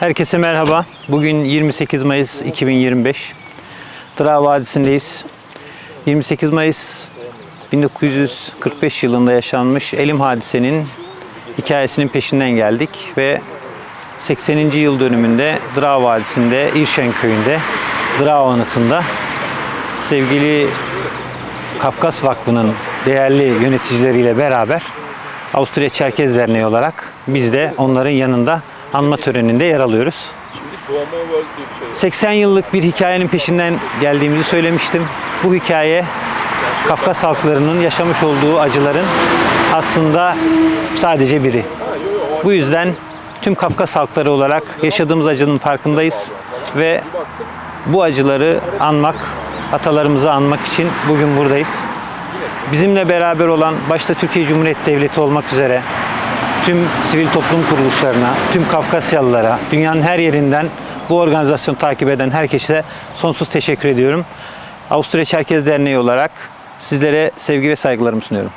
Herkese merhaba. Bugün 28 Mayıs 2025. Dra Vadisi'ndeyiz. 28 Mayıs 1945 yılında yaşanmış Elim hadisenin hikayesinin peşinden geldik ve 80. yıl dönümünde Dra Vadisi'nde İrşen köyünde Dra anıtında sevgili Kafkas Vakfı'nın değerli yöneticileriyle beraber Avusturya Çerkez Derneği olarak biz de onların yanında anma töreninde yer alıyoruz. 80 yıllık bir hikayenin peşinden geldiğimizi söylemiştim. Bu hikaye Kafkas halklarının yaşamış olduğu acıların aslında sadece biri. Bu yüzden tüm Kafkas halkları olarak yaşadığımız acının farkındayız ve bu acıları anmak, atalarımızı anmak için bugün buradayız. Bizimle beraber olan başta Türkiye Cumhuriyeti Devleti olmak üzere tüm sivil toplum kuruluşlarına, tüm Kafkasyalılara, dünyanın her yerinden bu organizasyonu takip eden herkese sonsuz teşekkür ediyorum. Avusturya Çerkez Derneği olarak sizlere sevgi ve saygılarımı sunuyorum.